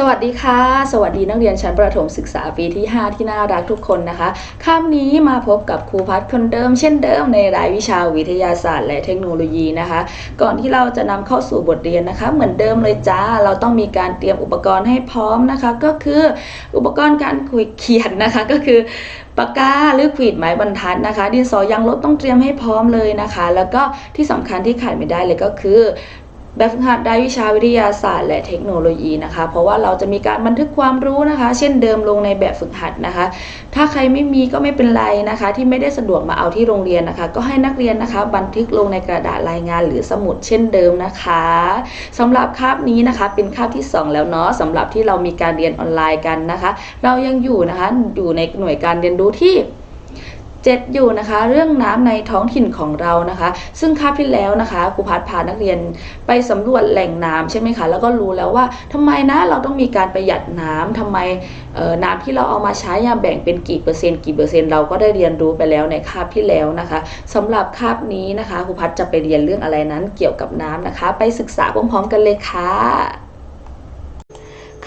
สวัสดีค่ะ สวัสดีนักเรียนชั้นประถมศึกษาปีที่ 5 ที่น่ารักทุกคนนะคะคาบนี้มาพบกับครูพัฒน์คนเดิมเช่นเดิมในรายวิชาวิทยาศาสตร์และเทคโนโลยีนะคะ ก่อนที่เราจะนำเข้าสู่บทเรียนนะคะ เหมือนเดิมเลยจ้า เราต้องมีการเตรียมอุปกรณ์ให้พร้อมนะคะ ก็คืออุปกรณ์การคุยเขียนนะคะ ก็คือปากกาหรือขวีดไม้บรรทัดนะคะ ดินสอยางลบต้องเตรียมให้พร้อมเลยนะคะ แล้วก็ที่สำคัญที่ขาดไม่ได้เลยก็คือ แบบฝึกหัดได้วิชาวิทยาศาสตร์ และเทคโนโลยีนะคะ เพราะว่าเราจะมีการบันทึกความรู้นะคะ เช่นเดิมลงในแบบฝึกหัดนะคะ ถ้าใครไม่มีก็ไม่เป็นไรนะคะ ที่ไม่ได้สะดวกมาเอาที่โรงเรียนนะคะ ก็ให้นักเรียนนะคะ บันทึกลงในกระดาษรายงานหรือสมุดเช่นเดิมนะคะสำหรับคาบนี้นะคะเป็นคาบที่ 2 แล้วเนาะสำหรับที่เรามีการเรียนออนไลน์กันนะคะ เรายังอยู่นะคะอยู่ในหน่วยการเรียนรู้ที่ 7 อยู่นะคะ เรื่องน้ำในท้องถิ่นของเรานะคะ ซึ่งคาบที่แล้วนะคะครูพัฒน์พานักเรียนไปสำรวจแหล่งน้ำใช่ไหมคะแล้วก็รู้แล้วว่าทำไมนะเราต้องมีการประหยัดน้ำทำไมน้ำที่เราเอามาใช้อะแบ่งเป็นกี่เปอร์เซ็นต์กี่เปอร์เซ็นต์เราก็ได้เรียนรู้ไปแล้วในคาบที่แล้วนะคะสำหรับคาบนี้นะคะครูพัฒน์จะไปเรียนเรื่องอะไรนั้นเกี่ยวกับน้ำนะคะ ไปศึกษาพร้อมๆกันเลยค่ะ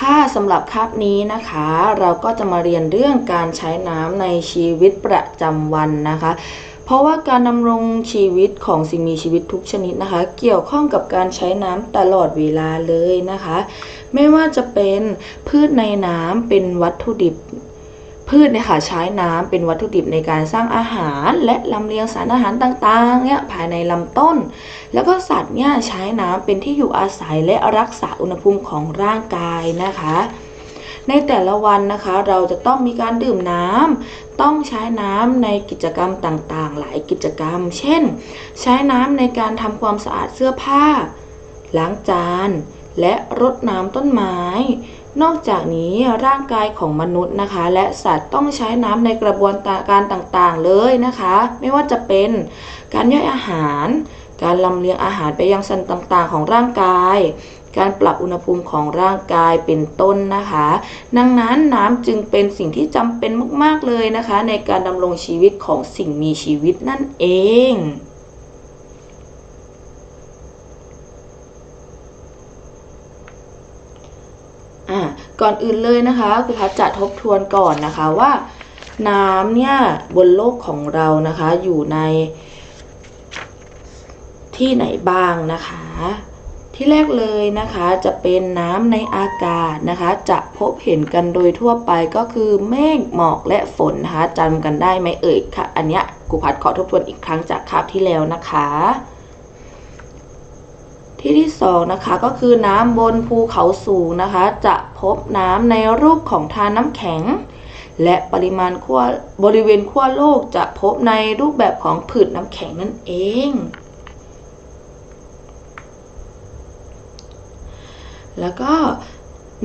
ค่ะสำหรับคาบนี้นะคะ เราก็จะมาเรียนเรื่องการใช้น้ำในชีวิตประจำวันนะคะ เพราะว่าการดำรงชีวิตของสิ่งมีชีวิตทุกชนิดนะคะ เกี่ยวข้องกับการใช้น้ำตลอดเวลาเลยนะคะ ไม่ว่าจะเป็นพืชในน้ำเป็นวัตถุดิบ พืชเนี่ยค่ะใช้น้ำเป็นวัตถุดิบในการสร้างอาหาร และลำเลียงสารอาหารต่างๆเนี่ยภายในลำต้น แล้วก็สัตว์เนี่ยใช้น้ำเป็นที่อยู่อาศัยและรักษาอุณหภูมิของร่างกายนะคะ ในแต่ละวันนะคะเราจะต้องมีการดื่มน้ำต้องใช้น้ำในกิจกรรมต่างๆ หลายกิจกรรม เช่น ใช้น้ำในการทำความสะอาดเสื้อผ้า ล้างจาน และรดน้ำต้นไม้ นอกจากนี้ร่างกายของมนุษย์นะคะ และสัตว์ต้องใช้น้ำในกระบวนการต่างๆเลยนะคะ ไม่ว่าจะเป็นการย่อยอาหาร การลำเลียงอาหารไปยังสันต่างๆ ของร่างกาย การปรับอุณหภูมิของร่างกายเป็นต้นนะคะ ดังนั้นน้ำจึงเป็นสิ่งที่จำเป็นมากๆเลยนะคะ ในการดำรงชีวิตของสิ่งมีชีวิตนั่นเอง อะ ก่อนอื่นเลยนะคะครูพัชจะทบทวนก่อนนะคะว่าน้ำเนี่ยบนโลกของเรานะคะอยู่ใน ที่ไหนบ้างนะคะ ที่แรกเลยนะคะจะเป็นน้ำในอากาศนะคะ จะพบเห็นกันโดยทั่วไปก็คือเมฆหมอกและฝนนะคะจำกันได้ไหมเอ่ยค่ะ อันเนี้ยครูพัดขอทบทวนอีกครั้งจากคาบที่แล้วนะคะ ที่ที่สองนะคะก็คือน้ำบนภูเขาสูงนะคะ จะพบน้ำในรูปของทานน้ำแข็ง และปริมาณขั้วบริเวณขั้วโลกจะพบในรูปแบบของผืดน้ำแข็งนั่นเอง แล้วก็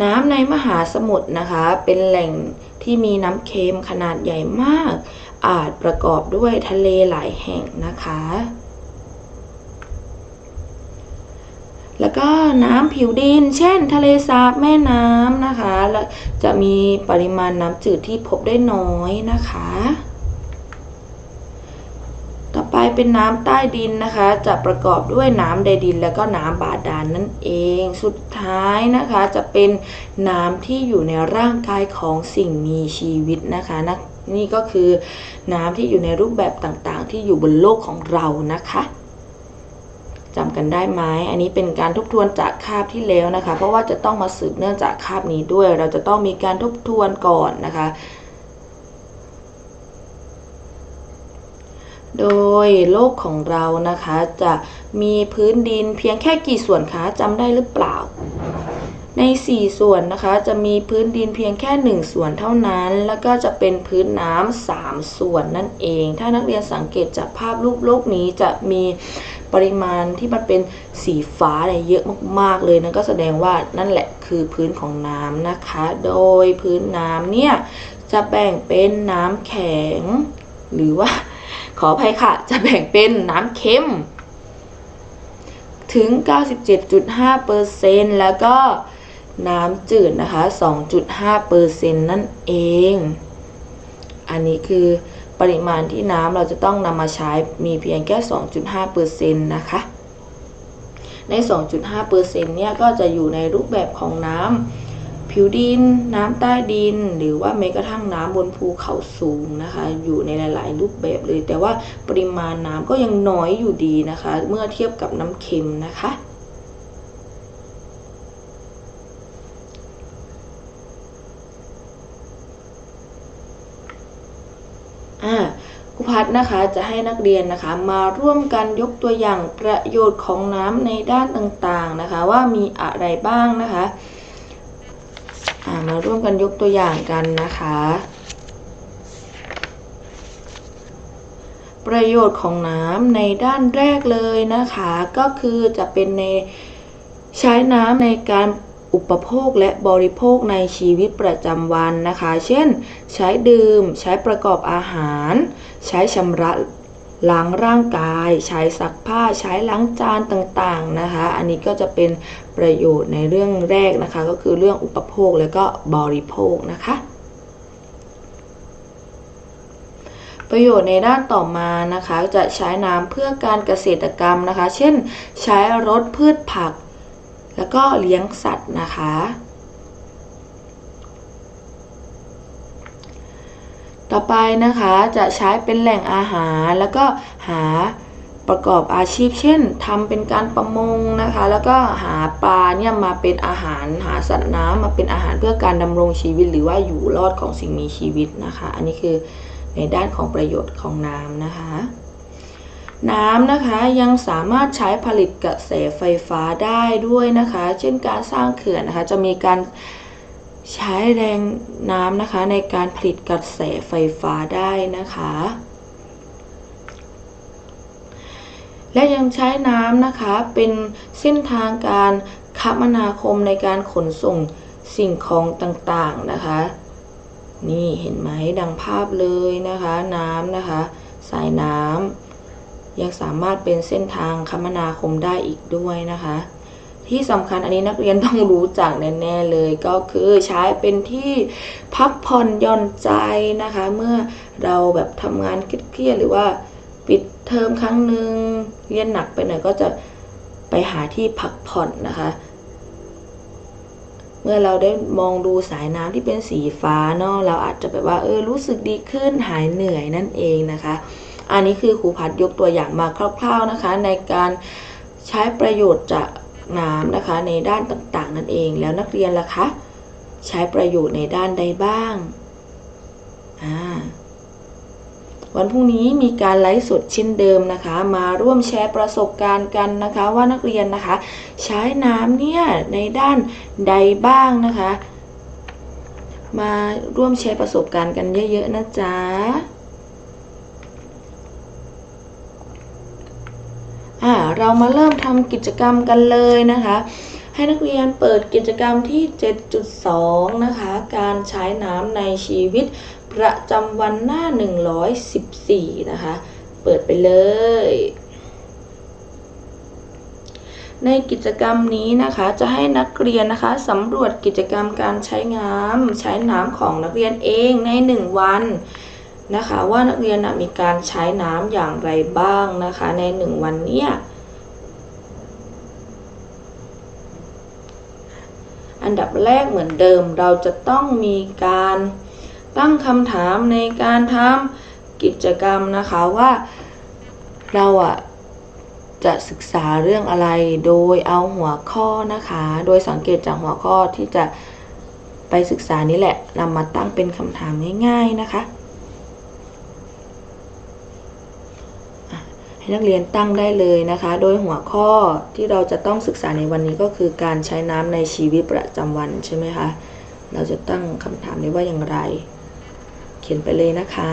น้ำในมหาสมุทรนะคะ เป็นแหล่งที่มีน้ำเค็มขนาดใหญ่มาก อาจประกอบด้วยทะเลหลายแห่งนะคะ แล้ว ก็น้ำผิวดิน เช่น ทะเลสาบแม่น้ำนะคะและจะมีปริมาณน้ำจืดที่พบได้น้อยนะคะ ต่อไปเป็นน้ำใต้ดินนะคะ จะประกอบด้วยน้ำในดิน แล้วก็น้ำบาดาลนนั่นเอง สุดท้ายนะคะจะเป็นน้ำที่อยู่ในร่างกายของสิ่งมีชีวิตนะคะนะนี่ก็คือน้ำที่อยู่ในรูปแบบต่างๆ ที่อยู่บนโลกของเรานะคะ จำกันได้ไหมอันนี้เป็นการทบทวนจากคาบที่แล้วนะคะ เพราะว่าจะต้องมาสืบเนื่องจากคาบนี้ด้วย เราจะต้องมีการทบทวนก่อนนะคะ โดยโลกของเรานะคะจะมีพื้นดินเพียงแค่กี่ส่วนคะจำได้หรือเปล่า ใน 4 ส่วนนะคะจะมีพื้นดินเพียงแค่ 1 ส่วนเท่านั้น แล้วก็จะเป็นพื้นน้ำ3ส่วนนั่นเอง ถ้านักเรียนสังเกตจากภาพรูปโลกนี้จะมีปริมาณที่มันเป็นสีฟ้าอะไรเยอะมากๆเลยนั่นก็แสดงว่านั่นแหละคือพื้นของน้ำนะคะ โดยพื้นน้ำเนี่ยจะแบ่งเป็นน้ำแข็ง หรือว่าขออภัยค่ะ จะแบ่งเป็นน้ำเค็มถึง 97.5%แล้วก็ น้ำจืดนะคะ 2.5%นั่นเอง อันนี้คือปริมาณที่น้ำเราจะต้องนำมาใช้มีเพียงแค่ 2.5%นนะคะ ใน 2.5%เนี่ยก็จะอยู่ในรูปแบบของน้ำผิวดิน น้ำใต้ดิน หรือว่าแม้กระทั่งน้ำบนภูเขาสูงนะคะ อยู่ในหลาย ๆ รูปแบบเลย แต่ว่าปริมาณน้ำก็ยังน้อยอยู่ดีนะคะ เมื่อเทียบกับน้ำเค็มนะคะ อ่าครูพัฒ นะคะจะให้นักเรียนนะคะ มาร่วมกันยกตัวอย่างประโยชน์ของน้ำในด้านต่างๆนะคะ ว่ามีอะไรบ้างนะคะามาร่วมกันยกตัวอย่างกันนะคะ ประโยชน์ของน้ำในด้านแรกเลยนะคะ ก็คือจะเป็นในใช้น้ำในการ อุปโภคและบริโภคในชีวิตประจำวันนะคะ เช่น ใช้ดื่ม ใช้ประกอบอาหาร ใช้ชำระล้างร่างกาย ใช้ซักผ้า ใช้ล้างจานต่างๆนะคะ อันนี้ก็จะเป็นประโยชน์ในเรื่องแรกนะคะ ก็คือเรื่องอุปโภคและก็บริโภคนะคะ ประโยชน์ในด้านต่อมานะคะ จะใช้น้ำเพื่อการเกษตรกรรมนะคะ เช่น ใช้รถพืชผัก แล้วก็เลี้ยงสัตว์นะคะ ต่อไปนะคะจะใช้เป็นแหล่งอาหารแล้วก็หาประกอบอาชีพ เช่นทำเป็นการประมงนะคะ แล้วก็หาปลาเนี่ยมาเป็นอาหารหาสัตว์น้ำมาเป็นอาหารเพื่อการดำรงชีวิตหรือว่าอยู่รอดของสิ่งมีชีวิตนะคะ อันนี้คือในด้านของประโยชน์ของน้ำนะคะ น้ำนะคะยังสามารถใช้ผลิตกระแสไฟฟ้าได้ด้วยนะคะ เช่นการสร้างเขื่อนนะคะจะมีการใช้แรงน้ำนะคะในการผลิตกระแสไฟฟ้าได้นะคะ และยังใช้น้ำนะคะเป็นเส้นทางการคมนาคมในการขนส่งสิ่งของต่างๆนะคะ นี่เห็นไหมดังภาพเลยนะคะน้ำนะคะ สายน้ำ ยังสามารถเป็นเส้นทางคมนาคมได้อีกด้วยนะคะ ที่สำคัญอันนี้นักเรียนต้องรู้จักแน่ๆเลยก็คือใช้เป็นที่พักผ่อนย่อนใจนะคะ เมื่อเราแบบทำงานเครียดๆหรือว่าปิดเทอมครั้งหนึ่งเรียนหนักไปหน่อยก็จะไปหาที่พักผ่อนนะคะเมื่อเราได้มองดูสายน้ำที่เป็นสีฟ้าเนาะเราอาจจะแบบว่าเออรู้สึกดีขึ้นหายเหนื่อยนั่นเองนะคะ อันนี้คือครูพัดยกตัวอย่างมาคร่าว ๆนะคะ ในการใช้ประโยชน์จากน้ำนะคะ ในด้านต่างๆ นั่นเองแล้วนักเรียนล่ะคะใช้ประโยชน์ในด้านใดบ้างอ่าวันพรุ่งนี้มีการไลฟ์สดเช่นเดิมนะคะ มาร่วมแชร์ประสบการณ์กันนะคะ ว่านักเรียนนะคะ ใช้น้ำเนี่ยในด้านใดบ้างนะคะ มาร่วมแชร์ประสบการณ์กันเยอะๆนะจ๊ะ อ่าเรามาเริ่มทำกิจกรรมกันเลยนะคะ ให้นักเรียนเปิดกิจกรรมที่ 7.2 นะคะ การใช้น้ำในชีวิตประจำวันหน้า 114 นะคะ เปิดไปเลย ในกิจกรรมนี้นะคะจะให้นักเรียนนะคะสำรวจกิจกรรมการใช้น้ำใช้น้ำของนักเรียนเองใน 1 วัน นะคะว่านักเรียนนะมีการใช้น้ำอย่างไรบ้างนะคะใน1วันเนี้ยอันดับแรกเหมือนเดิมเราจะต้องมีการตั้งคำถามในการทำกิจกรรมนะคะว่าเราอะจะศึกษาเรื่องอะไรโดยเอาหัวข้อนะคะ โดยสังเกตจากหัวข้อที่จะไปศึกษานี้แหละนำมาตั้งเป็นคำถามง่ายๆนะคะอะ ให้นักเรียนตั้งได้เลยนะคะ โดยหัวข้อที่เราจะต้องศึกษาในวันนี้ก็คือการใช้น้ำในชีวิตประจำวันใช่ไหมคะ เราจะตั้งคำถามนี้ว่าอย่างไร เขียนไปเลยนะคะ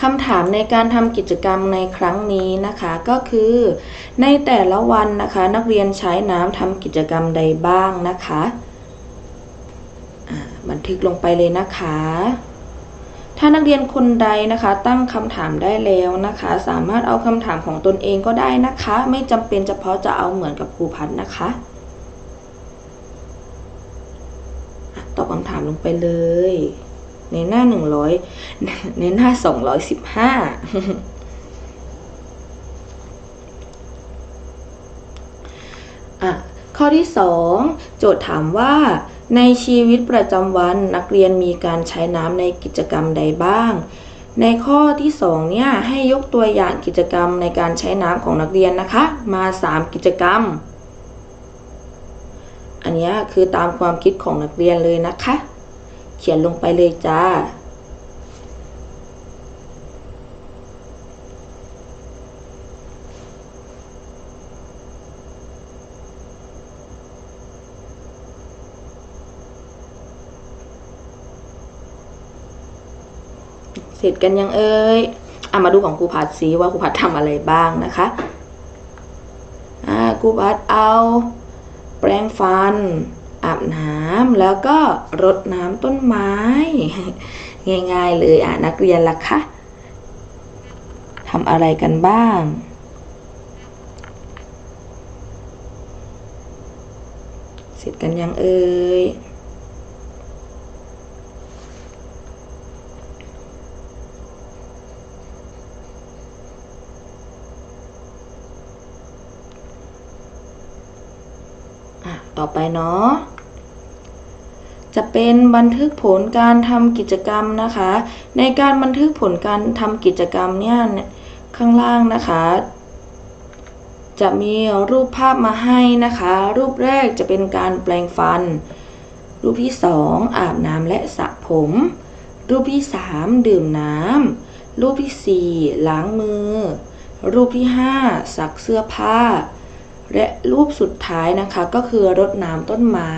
คำถามในการทำกิจกรรมในครั้งนี้นะคะก็คือ ในแต่ละวันนะคะ นักเรียนใช้น้ำทำกิจกรรมใดบ้างนะคะ บันทึกลงไปเลยนะคะ ถ้านักเรียนคนใดนะคะ ตั้งคำถามได้แล้วนะคะ สามารถเอาคำถามของตนเองก็ได้นะคะ ไม่จำเป็นเฉพาะจะเอาเหมือนกับครูพัฒน์นะคะตอบคำถามลงไปเลย ในหน้าหนึ่งร้อยในหน้าสองร้อยสิบห้าคอที่ 2 โจทย์ถามว่า ในชีวิตประจำวันนักเรียนมีการใช้น้ำในกิจกรรมใดบ้าง ในข้อที่2เนี่ยให้ยกตัวอย่างกิจกรรมในการใช้น้ำของนักเรียนนะคะ มา 3 กิจกรรม อันนี้คือตามความคิดของนักเรียนเลยนะคะ เขียนลงไปเลยจ้า ร็จกันยังเอ่ยอะมาดูของครูพัดซิว่าครูพัดทำอะไรบ้างนะคะอ่าครูพัดเอา แปรงฟัน อาบน้ำแล้วก็รดน้ำต้นไม้ ง่ายๆเลยอะนักเรียนล่ะคะทำอะไรกันบ้างเสร็จกันยังเอ่ย อ่อไปเนาะจะเป็นบันทึกผลการทำกิจกรรมนะคะ ในการบันทึกผลการทำกิจกรรมเนี่ยข้างล่างนะคะ จะมีรูปภาพมาให้นะคะ รูปแรกจะเป็นการแปลงฟัน รูปที่สองอาบน้ำและสระผม รูปที่สามดื่มน้ำรูปที่สี่ล้างมือ รูปที่ห้าซักเสื้อผ้า และรูปสุดท้ายนะคะก็คือรดน้ำต้นไม้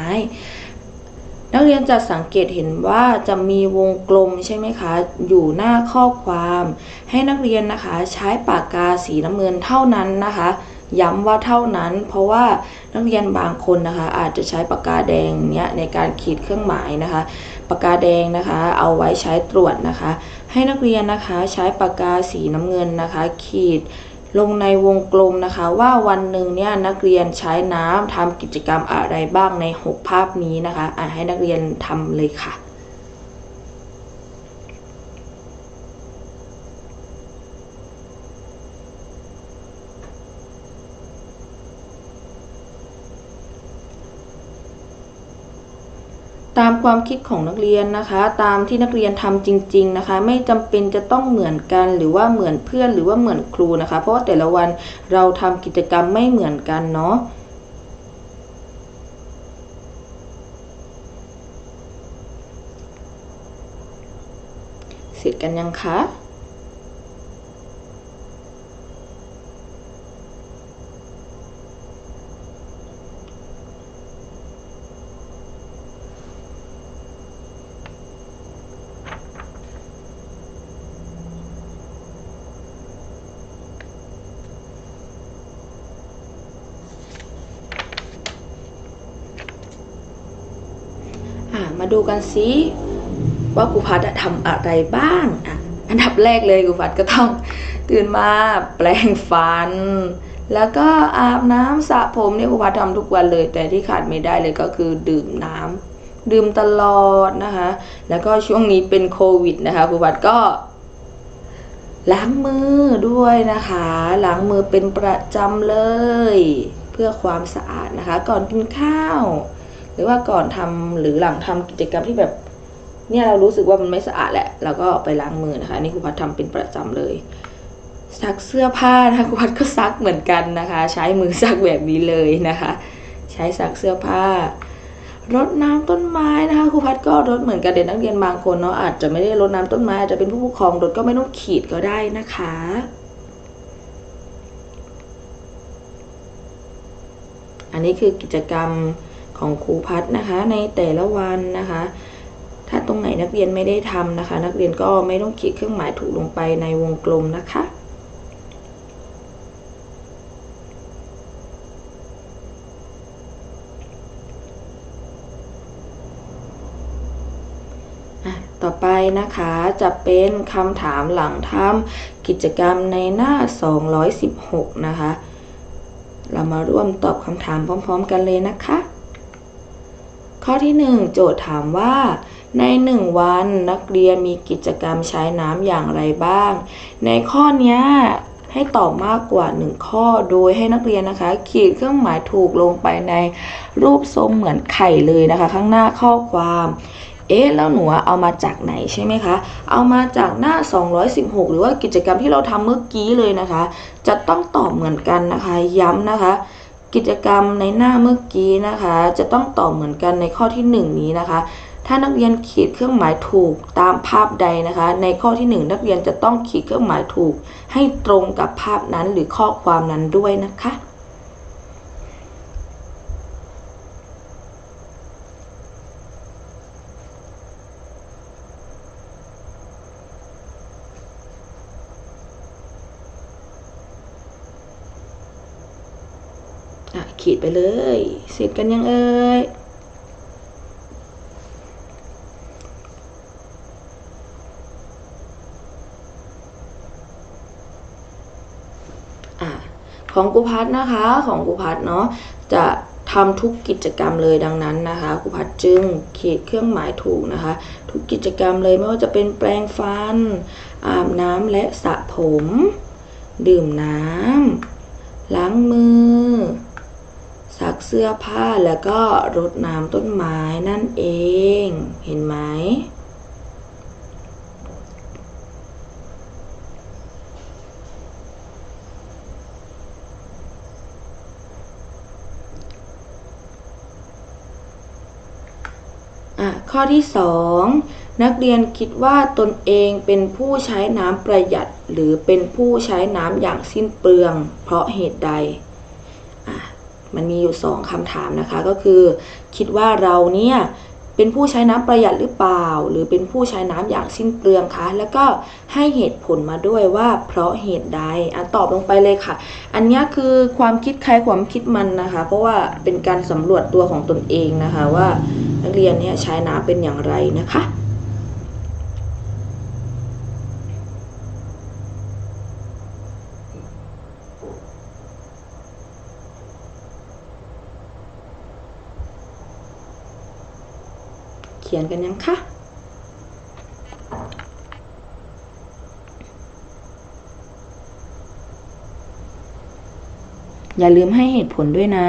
นักเรียนจะสังเกตเห็นว่าจะมีวงกลมใช่ไหมคะ อยู่หน้าข้อความ ให้นักเรียนนะคะใช้ปากกาสีน้ำเงินเท่านั้นนะคะย้ำว่าเท่านั้น เพราะว่านักเรียนบางคนนะคะ อาจจะใช้ปากกาแดงเนี้ยในการขีดเครื่องหมายนะคะปากกาแดงนะคะ เอาไว้ใช้ตรวจนะคะ ให้นักเรียนนะคะใช้ปากกาสีน้ำเงินนะคะ ขีด ลงในวงกลมนะคะ ว่าวันหนึ่งเนี่ยนักเรียนใช้น้ำทำกิจกรรมอะไรบ้างใน 6 ภาพนี้นะคะอะให้นักเรียนทำเลยค่ะ ตามความคิดของนักเรียนนะคะ ตามที่นักเรียนทำจริง ๆนะคะ ไม่จำเป็นจะต้องเหมือนกันหรือว่าเหมือนเพื่อนหรือว่าเหมือนครูนะคะ เพราะว่าแต่ละวันเราทำกิจกรรมไม่เหมือนกันเนาะเสร็จกันยังคะ มาดูกันซิว่าครูพัดอะทำอะไรบ้างอะอันดับแรกเลยครูพัดก็ต้องตื่นมาแปลงฟัน แล้วก็อาบน้ำสระผมเนี่ยครูพัดทำทุกวันเลย แต่ที่ขาดไม่ได้เลยก็คือดื่มน้ำดื่มตลอดนะคะ แล้วก็ช่วงนี้เป็นโควิดนะคะครูพัดก็ล้างมือด้วยนะคะ ล้างมือเป็นประจำเลย เพื่อความสะอาดนะคะ ก่อนกินข้าว หรือว่าก่อนทำหรือหลังทำกิจกรรมที่แบบเนี่ยเรารู้สึกว่ามันไม่สะอาดแหละเราก็ไปล้างมือนะคะนี่ครูพัดทำเป็นประจำเลยซักเสื้อผ้านะคะครูพัดก็ซักเหมือนกันนะคะ ใช้มือซักแบบนี้เลยนะคะ ใช้ซักเสื้อผ้ารดน้ำต้นไม้นะคะครูพัดก็รดเหมือนกันเด็กนักเรียนบางคนเนาะอาจจะไม่ได้รดน้ำต้นไม้อาจจะเป็นผู้ปกครองรดก็ไม่ต้องขีดก็ได้นะคะอันนี้คือกิจกรรม ของครูพัดนะคะ ในแต่ละวันนะคะ ถ้าตรงไหนนักเรียนไม่ได้ทำนะคะ นักเรียนก็ไม่ต้องขีดเครื่องหมายถูกลงไปในวงกลมนะคะอะต่อไปนะคะจะเป็นคำถามหลังทำกิจกรรมในหน้า 216 นะคะ เรามาร่วมตอบคำถามพร้อมๆกันเลยนะคะ ข้อที่ 1 โจทย์ถามว่า ใน 1 วันนักเรียนมีกิจกรรมใช้น้ำอย่างไรบ้าง ในข้อนี้ใให้ตอบมากกว่า 1 ข้อโดยให้นักเรียนนะคะ ขีดเครื่องหมายถูกลงไปในรูปทรงเหมือนไข่เลยนะคะ ข้างหน้าข้อความเอ๊ะแล้วหนูเอามาจากไหนใช่ไหมคะ เอามาจากหน้า 216 หรือว่ากิจกรรมที่เราทำเมื่อกี้เลยนะคะ จะต้องตอบเหมือนกันนะคะ ย้ำนะคะ กิจกรรมในหน้าเมื่อกี้นะคะ จะต้องตอบเหมือนกันในข้อที่ 1 นี้นะคะ ถ้านักเรียนขีดเครื่องหมายถูกตามภาพใดนะคะ ในข้อที่ 1 นักเรียนจะต้องขีดเครื่องหมายถูก ให้ตรงกับภาพนั้นหรือข้อความนั้นด้วยนะคะ ขีดไปเลย เสร็จกันยังเอ่ยของครูพัฒนะคะของครูพัฒเนาะจะทำทุกกิจกรรมเลยดังนั้นนะคะครูพัฒจึงขีดเครื่องหมายถูกนะคะ ทุกกิจกรรมเลยไม่ว่าจะเป็นแปรงฟัน อาบน้ำและสระผม ดื่มน้ำล้างมือ ซักเสื้อผ้าแล้วก็รดน้ำต้นไม้นั่นเอง เห็นไหมอะข้อที่ 2 นักเรียนคิดว่าตนเองเป็นผู้ใช้น้ำประหยัด หรือเป็นผู้ใช้น้ำอย่างสิ้นเปลือง เพราะเหตุใดอะ มันมีอยู่ 2คำถามนะคะ ก็คือคิดว่าเราเนี่ยเป็นผู้ใช้น้ำประหยัดหรือเปล่า หรือเป็นผู้ใช้น้ำอย่างสิ้นเปลืองคะ แล้วก็ให้เหตุผลมาด้วยว่าเพราะเหตุใดอะตอบลงไปเลยค่ะ อันนี้คือความคิดใครความคิดมันนะคะ เพราะว่าเป็นการสำรวจตัวของตนเองนะคะ ว่านักเรียนเนี่ยใช้น้ำเป็นอย่างไรนะคะ ขียนกันยังคะอย่าลืมให้เหตุผลด้วยนะ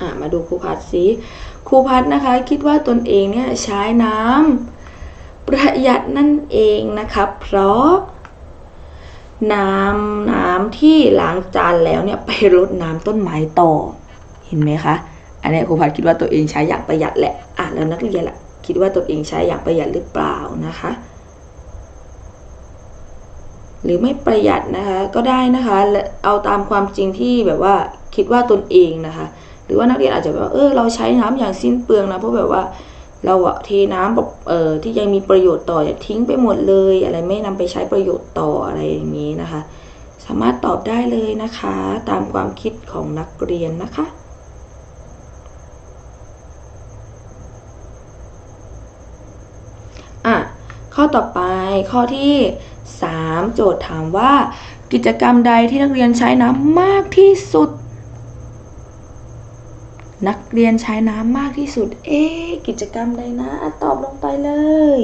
อะมาดูครูพัดสิครูพัดนะคะ คิดว่าตนเองเนี่ยใช้น้ำ ประหยัดนั่นเองนะคะ เพราะ น้ำน้ำที่ล้างจานแล้วเนี่ยไปรดน้ำต้นไม้ต่อ เห็นไหมคะ อันนี้ครูพัดคิดว่าตัวเองใช้อย่างประหยัดแหละอะแล้วนักเรียนล่ะคิดว่าตัวเองใช้อย่างประหยัดหรือเปล่านะคะ หรือไม่ประหยัดนะคะก็ได้นะคะและเอาตามความจริงที่แบบว่าคิดว่าตนเองนะคะ หรือว่านักเรียนอาจจะแบบเออเราใช้น้ำอย่างสิ้นเปลืองนะเพราะแบบว่า เราอะเทน้ำแบบเอ่อที่ยังมีประโยชน์ต่ออย่าทิ้งไปหมดเลย อะไรไม่นำไปใช้ประโยชน์ต่ออะไรอย่างนี้นะคะ สามารถตอบได้เลยนะคะ ตามความคิดของนักเรียนนะคะ อะ ข้อต่อไปข้อที่ 3 โจทย์ถามว่า กิจกรรมใดที่นักเรียนใช้น้ำมากที่สุด นักเรียนใช้น้ำมากที่สุด เอ๊ะกิจกรรมใดนะอะตอบลงไปเลย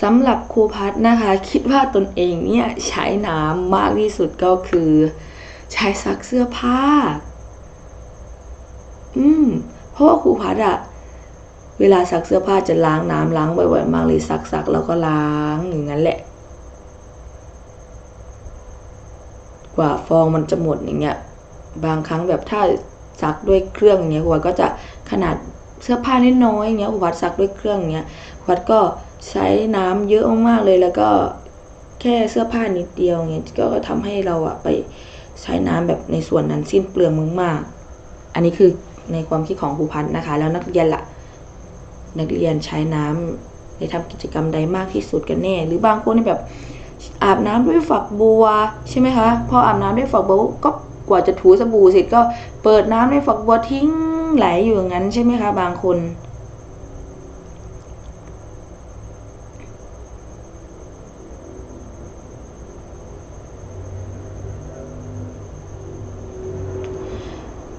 สำหรับครูพัฒนะคะ คิดว่าตนเองเนี่ยใช้น้ำมากที่สุดก็คือ ใช้ซักเสื้อผ้า อืม เพราะว่าครูพัฒอะเวลาซักเสื้อผ้าจะล้างน้ำล้างบ่อยๆมากเลยซักซักๆแล้วก็ล้างอย่างนั้นแหละ กว่าฟองมันจะหมดอย่างเงี้ย บางครั้งแบบถ้าซักด้วยเครื่องอย่างเงี้ยครูวัดก็จะขนาดเสื้อผ้านิดน้อยอย่างเงี้ยครูวัดซักด้วยเครื่องอย่างเงี้ยครูวัดก็ใช้น้ำเยอะมากๆเลยแล้วก็แค่เสื้อผ้านิดเดียวเงี้ยก็ทำให้เราอะไปใช้น้ำแบบในส่วนนั้นสิ้นเปลืองมากๆอันนี้คือ ในความคิดของครูพันธ์นะคะ แล้วนักเรียนล่ะ นักเรียนใช้น้ำในทำกิจกรรมใดมากที่สุดกันแน่ หรือบางคนนี่แบบอาบน้ำด้วยฝักบัวใช่ไหมคะพออาบน้ำด้วยฝักบัวก็กว่าจะถูสบู่เสร็จก็เปิดน้ำในฝักบัวทิ้งไหลอยู่อย่างนั้นใช่ไหมคะ บางคน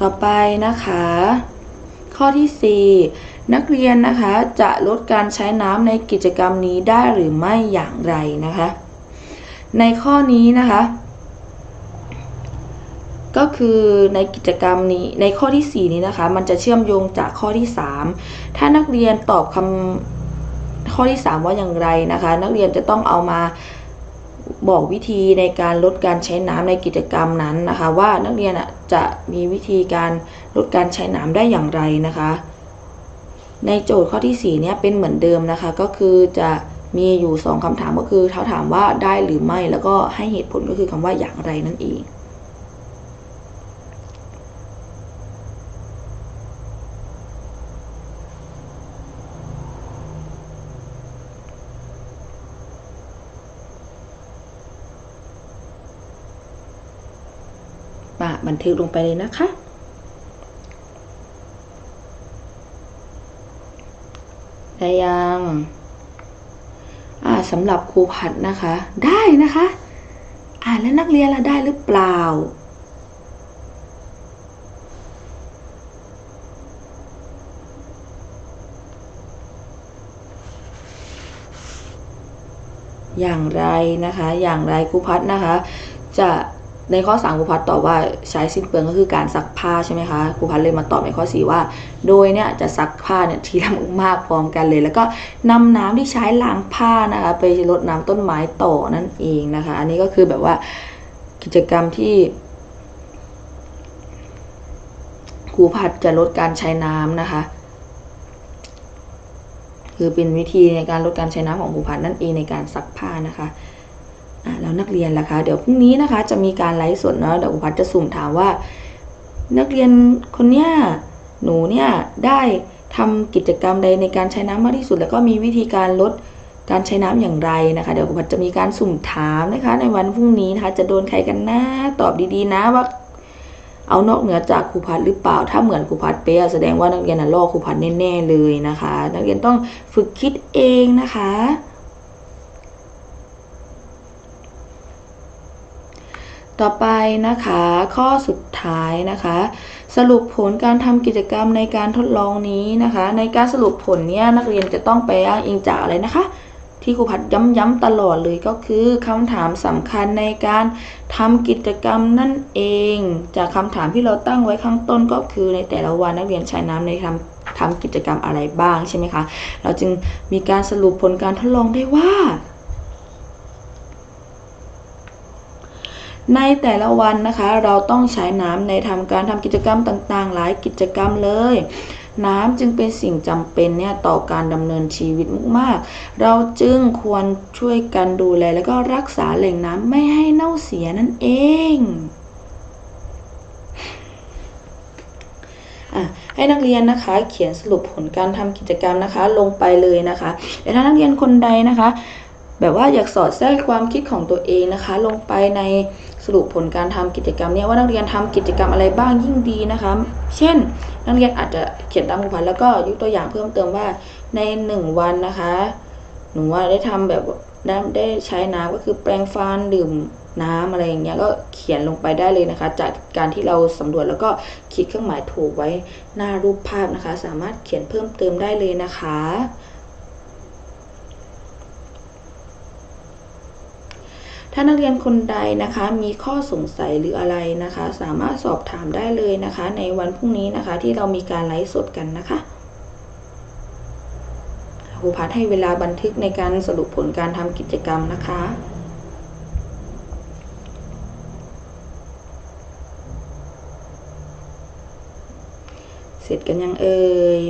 ต่อไปนะคะ ข้อที่ 4 นักเรียนนะคะจะลดการใช้น้ำในกิจกรรมนี้ได้หรือไม่อย่างไรนะคะ ในข้อนี้นะคะ ก็คือในกิจกรรมนี้ในข้อที่ 4 นี้นะคะ มันจะเชื่อมโยงจากข้อที่ 3 ถ้านักเรียนตอบคำข้อที่ 3 ว่าอย่างไรนะคะ นักเรียนจะต้องเอามา บอกวิธีในการลดการใช้น้ำในกิจกรรมนั้นนะคะ ว่านักเรียนจะมีวิธีการลดการใช้น้ำได้อย่างไรนะคะ ในโจทย์ข้อที่4เนี่ยเป็นเหมือนเดิมนะคะ ก็คือจะมีอยู่ 2คำถามก็คือเขาถามว่าได้หรือไม่แล้วก็ให้เหตุผลก็คือคำว่าอย่างไรนั่นเอง บันทึกลงไปเลยนะคะ ได้ยังอ่าสำหรับครูพัดนะคะ ได้นะคะ อ่านแล้วนักเรียนละได้หรือเปล่า อย่างไรนะคะ อย่างไรครูพัดนะคะ จะ ในข้อ3ครูพัดตอบว่าใช้สิ้นเปลืองก็คือการซักผ้าใช่ไหมคะครูพัดเลยมาตอบในข้อ4ว่า โดยเนี่ยจะซักผ้าเนี่ยทีละมากๆพร้อมกันเลย แล้วก็นำน้ำที่ใช้ล้างผ้านะคะไปรดน้ำต้นไม้ต่อนั่นเองนะคะ อันนี้ก็คือแบบว่ากิจกรรมที่ครูพัดจะลดการใช้น้ำนะคะ คือเป็นวิธีในการลดการใช้น้ำของครูพัดนั่นเองในการซักผ้านะคะ แล้วนักเรียนล่ะคะ เดี๋ยวพรุ่งนี้นะคะ จะมีการไลฟ์สดเนาะเดี๋ยวครูพัดจะสุ่มถามว่า นักเรียนคนเนี้ยหนูเนี่ยได้ทำกิจกรรมใดในการใช้น้ำมากที่สุด แล้วก็มีวิธีการลดการใช้น้ำอย่างไรนะคะ เดี๋ยวครูพัดจะมีการสุ่มถามนะคะ ในวันพรุ่งนี้นะคะ จะโดนใครกันนะตอบดีๆ นะว่าเอานอกเหนือจากครูพัดหรือเปล่า ถ้าเหมือนครูพัดเป๊ะแสดงว่านักเรียนน่ะลอกครูพัดแน่ๆเลยนะคะ นักเรียนต้องฝึกคิดเองนะคะ ต่อไปนะคะข้อสุดท้ายนะคะ สรุปผลการทำกิจกรรมในการทดลองนี้นะคะ ในการสรุปผลเนี่ยนักเรียนจะต้องไปอ้างอิงจากอะไรนะคะ ที่ครูพัดย้ำๆตลอดเลยก็คือคำถามสำคัญในการทำกิจกรรมนั่นเอง จากคำถามที่เราตั้งไว้ข้างต้นก็คือในแต่ละวันนักเรียนใช้น้ำในทำทำกิจกรรมอะไรบ้างใช่ไหมคะเราจึงมีการสรุปผลการทดลองได้ว่า ในแต่ละวันนะคะ เราต้องใช้น้ำในทำการทำกิจกรรมต่างๆ หลายกิจกรรมเลย น้ำจึงเป็นสิ่งจำเป็นเนี่ยต่อการดำเนินชีวิตมากๆ เราจึงควรช่วยกันดูแล แล้วก็รักษาแหล่งน้ำไม่ให้เน่าเสียนั่นเองให้นักเรียนนะคะเขียนสรุปผลการทำกิจกรรมนะคะ ลงไปเลยนะคะแต่ถ้านักเรียนคนใดนะคะ แบบว่าอยากสอดแทรกความคิดของตัวเองนะคะ ลงไปใน สรุปผลการทำกิจกรรมเนี่ยว่านักเรียนทำกิจกรรมอะไรบ้างยิ่งดีนะคะ เช่น นักเรียนอาจจะเขียนตามครูพันแล้วก็ยกตัวอย่างเพิ่มเติมว่าในหนึ่งวันนะคะ หนูว่าได้ทำแบบได้ได้ใช้น้ำก็คือแปรงฟันดื่มน้ำอะไรอย่างเงี้ยก็เขียนลงไปได้เลยนะคะ จากการที่เราสำรวจแล้วก็คลิกเครื่องหมายถูกไว้หน้ารูปภาพนะคะ สามารถเขียนเพิ่มเติมได้เลยนะคะ ถ้านักเรียนคนใดนะคะมีข้อสงสัยหรืออะไรนะคะ สามารถสอบถามได้เลยนะคะ ในวันพรุ่งนี้นะคะที่เรามีการไลฟ์สดกันนะคะครูพัดให้เวลาบันทึกในการสรุปผลการทำกิจกรรมนะคะเสร็จกันยังเอ่ย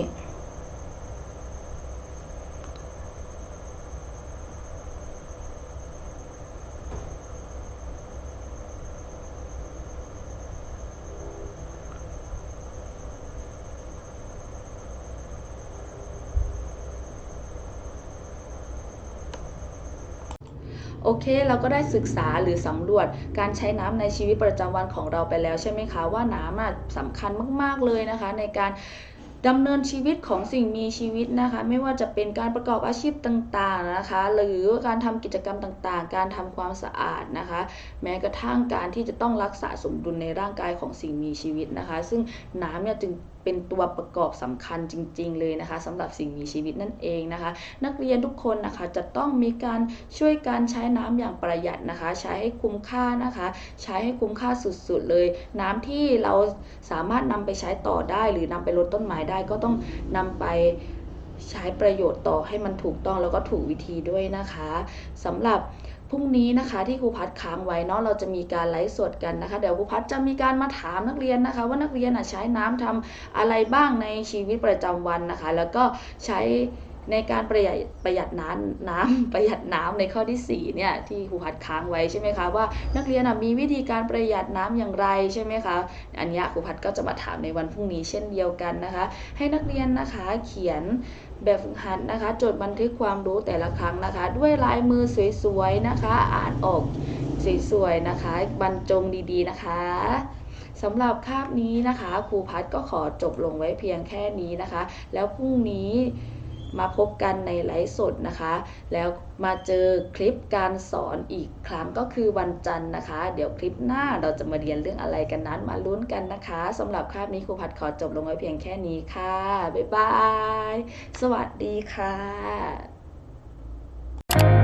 โอเคเราก็ได้ศึกษาหรือสำรวจการใช้น้ำในชีวิตประจำวันของเราไปแล้วใช่ไหมคะว่าน้ำน่ะสำคัญมาก ๆเลยนะคะ ในการดำเนินชีวิตของสิ่งมีชีวิตนะคะ ไม่ว่าจะเป็นการประกอบอาชีพต่างๆนะคะ หรือการทำกิจกรรมต่างๆ การทำความสะอาดนะคะ แม้กระทั่งการที่จะต้องรักษาสมดุลในร่างกายของสิ่งมีชีวิตนะคะ ซึ่งน้ำเนี่ยจึง เป็นตัวประกอบสำคัญจริง ๆ เลยนะคะสำหรับสิ่งมีชีวิตนั่นเองนะคะ นักเรียนทุกคนนะคะจะต้องมีการช่วยการใช้น้ำอย่างประหยัดนะคะ ใช้ให้คุ้มค่านะคะ ใช้ให้คุ้มค่าสุดๆเลย น้ำที่เราสามารถนำไปใช้ต่อได้ หรือนำไปลดต้นไม้ได้ก็ต้องนำไปใช้ประโยชน์ต่อให้มันถูกต้องแล้วก็ถูกวิธีด้วยนะคะสำหรับ พรุ่งนี้นะคะที่ครูพัดค้างไว้เนาะเราจะมีการไลฟ์สดกันนะคะ เดี๋ยวครูพัดจะมีการมาถามนักเรียนนะคะ ว่านักเรียนอะใช้น้ำทำอะไรบ้างในชีวิตประจำวันนะคะ แล้วก็ใช้ ในการประหยัดประหยัดน้ำน้ำประหยัดน้ำในข้อที่สี่เนี่ยที่ครูพัดค้างไว้ใช่ไหมคะว่านักเรียนมีวิธีการประหยัดน้ำอย่างไรใช่ไหมคะอันนี้ครูพัดก็จะมาถามในวันพรุ่งนี้เช่นเดียวกันนะคะ ให้นักเรียนนะคะเขียนแบบฝึกหัดนะคะ จดบันทึกความรู้แต่ละครั้งนะคะ ด้วยลายมือสวยๆนะคะ อ่านออกสวยๆนะคะ บรรจงดีๆนะคะสำหรับคาบนี้นะคะครูพัดก็ขอจบลงไว้เพียงแค่นี้นะคะ แล้วพรุ่งนี้ มาพบกันในไลฟ์สดนะคะ แล้วมาเจอคลิปการสอนอีกครั้งก็คือวันจันทร์นะคะ เดี๋ยวคลิปหน้าเราจะมาเรียนเรื่องอะไรกันนั้นมาลุ้นกันนะคะสำหรับคาบนี้ครูพัดขอจบลงไว้เพียงแค่นี้ค่ะ บ๊ายบาย สวัสดีค่ะ